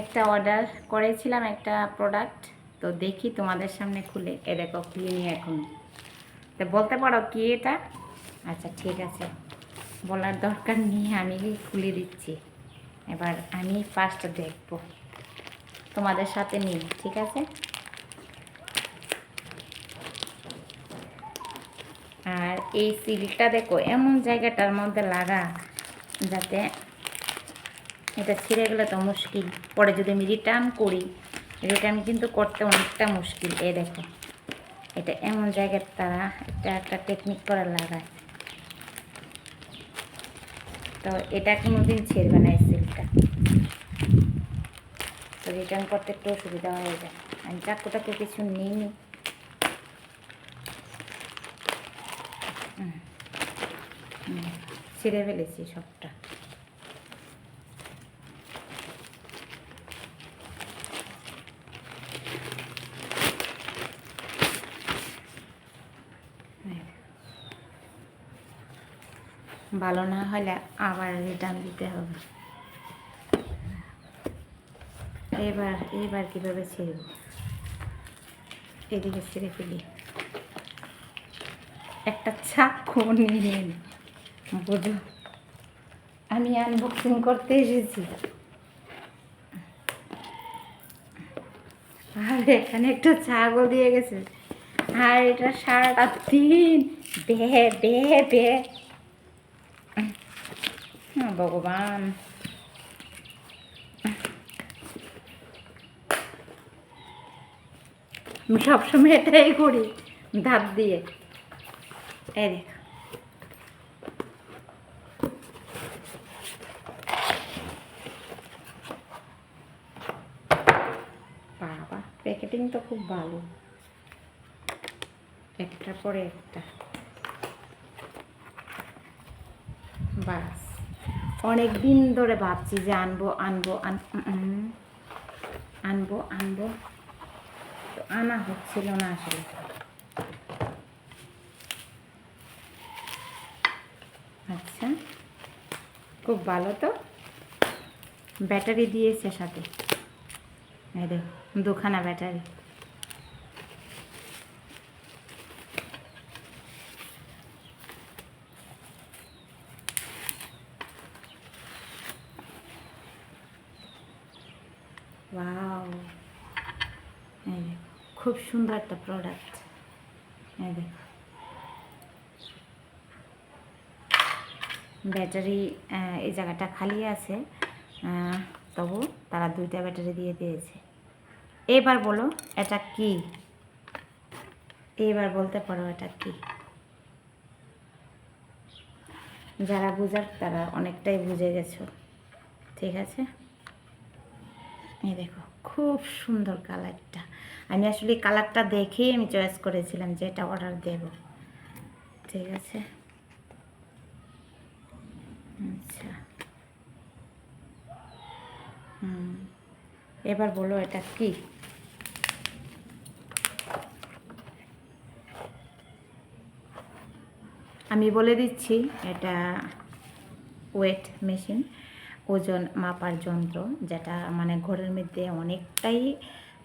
একটা অর্ডার করেছিলাম, একটা প্রোডাক্ট তো দেখি তোমাদের সামনে খুলে। এ দেখো খুলিনি এখন। তো বলতে পারো কি এটা? আচ্ছা ঠিক আছে। বলার দরকার নিয়ে আমি খুলে দিচ্ছি। এবার আমি ফার্স্ট দেখব। তোমাদের সাথে নিই, ঠিক আছে? আর এই সিলটা দেখো, এমন জায়গাটার মধ্যে লাগা, যাতে এটা ছিঁড়ে গেলে তো মুশকিল। পরে যদি আমি রিটার্ন করি রিটার্ন কিন্তু করতে অনেকটা মুশকিল। এ দেখো, এটা এমন জায়গায় তারা, এটা একটা টেকনিক করে লাগায়। তো এটা কোনোদিন ছিঁড়বে না এই সিলটা তো রিটার্ন করতে একটু অসুবিধা হয়ে যায়। আমি চাকুটাকে কিছু নিইনি ছিঁড়ে ফেলেছি সবটা। ভালো না হলে আবার রিটার্ন দিতে হবে। এবার এবার কীভাবে ছিঁড়ব এদিকে ছিঁড়ে ফেলি। একটা চাকু নিয়ে বুঝো? আমি আনবক্সিং করতে এসেছি। আর, এখানে একটা ছাগল দিয়ে গেছে। আর এটা সারাটা দিন, বে বে বে। ভগবান আমি সবসময় এটাই করি ধাপ দিয়ে। এই দেখ। বাবা প্যাকেটিং তো খুব ভালো। একটার পরে একটা। বাস। অনেক দিন ধরে ভাবছি যে আনব আনব, আন আনব আনব। তো আনা হচ্ছিল না আসলে। আচ্ছা খুব ভালো তো। ব্যাটারি দিয়েছে সাথে। দেখো, দুখানা ব্যাটারি। ওয়াও এই খুব সুন্দর একটা প্রোডাক্ট এই দেখো। ব্যাটারি এই জায়গাটা খালি আছে। তবু তারা দুইটা ব্যাটারি দিয়ে দিয়েছে। এবার বলো, এটা কি? এবার বলতে পারো এটা কি? যারা বুঝার তারা অনেকটাই বুঝে গেছো। ঠিক আছে? এই দেখো, খুব সুন্দর কালারটা। আমি আসলে কালারটা দেখেই আমি চয়েস করেছিলাম যে এটা অর্ডার দেব। ঠিক আছে? আচ্ছা। হুম, এবার বলো এটা কি? আমি বলে দিচ্ছি, এটা ওয়েট মেশিন ওজন মাপার যন্ত্র, যেটা মানে ঘরের মধ্যে অনেকটাই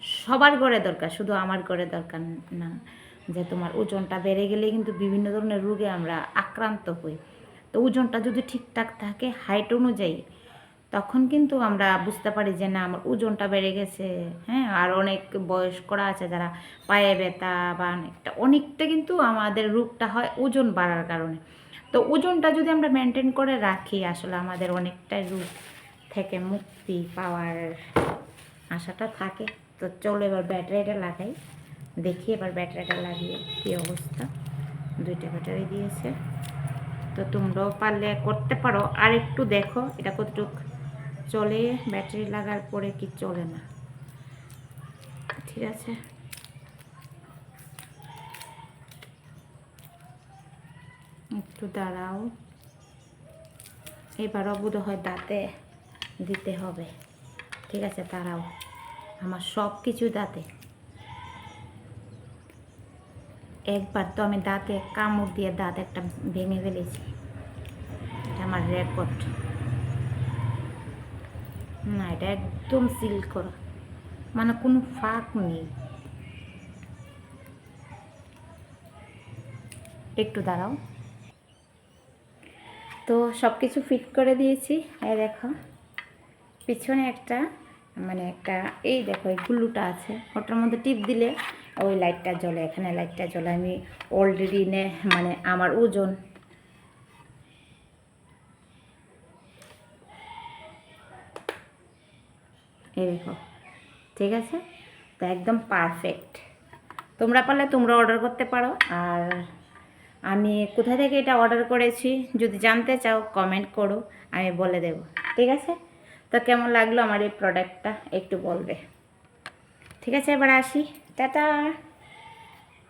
সবার ঘরে দরকার, শুধু আমার ঘরে দরকার না, যে তোমার ওজনটা বেড়ে গেলে কিন্তু বিভিন্ন ধরনের রোগে আমরা আক্রান্ত হই। তো ওজনটা যদি ঠিকঠাক থাকে হাইট অনুযায়ী, তখন কিন্তু আমরা বুঝতে পারি যে না, আমার ওজনটা বেড়ে গেছে হ্যাঁ? আর অনেক বয়স্করা আছে যারা পায়ে ব্যথা বা অনেকটা অনেকটা কিন্তু আমাদের রোগটা হয় ওজন বাড়ার কারণে। তো ওজনটা যদি আমরা মেনটেন করে রাখি, আসলে আমাদের অনেকটাই রোগ থেকে মুক্তি পাওয়ার আশাটা থাকে। তো চলো এবার ব্যাটারিটা লাগাই। দেখি এবার ব্যাটারিটা লাগিয়ে কী অবস্থা। দুইটা ব্যাটারি দিয়েছে। তো তোমরাও পারলে করতে পারো। আর একটু দেখো এটা কতটুক চলে। ব্যাটারি লাগার পরে কি চলে না। ঠিক আছে। একটু দাঁড়াও। এবারও বোধ হয় দাঁতে দিতে হবে। ঠিক আছে, দাঁড়াও। আমার সব কিছু দাঁতে। একবার তো আমি দাঁতে কামড় দিয়ে দাঁত একটা ভেঙে ফেলেছি। আমার রেকর্ড। না, এটা একদম সিল করা। মানে কোনো ফাঁক নেই। একটু দাঁড়াও। তো সব কিছু ফিট করে দিয়েছি। এই দেখো, পিছনে একটা মানে একটা, এই দেখো, এই গুল্লুটা আছে। ওটার মধ্যে টিপ দিলে ওই লাইটটা জ্বলে, এখানে লাইটটা জ্বলে। আমি অলরেডি নে মানে আমার ওজন। এই দেখো, ঠিক আছে? তো একদম পারফেক্ট তোমরা পারলে তোমরা অর্ডার করতে পারো, আর আমি কোথা থেকে এটা অর্ডার করেছি যদি জানতে চাও কমেন্ট করো, আমি বলে দেব, ঠিক আছে? তো কেমন লাগল আমার এই প্রোডাক্টটা একটু বলবে। ঠিক আছে, এবার আসি। টাটা!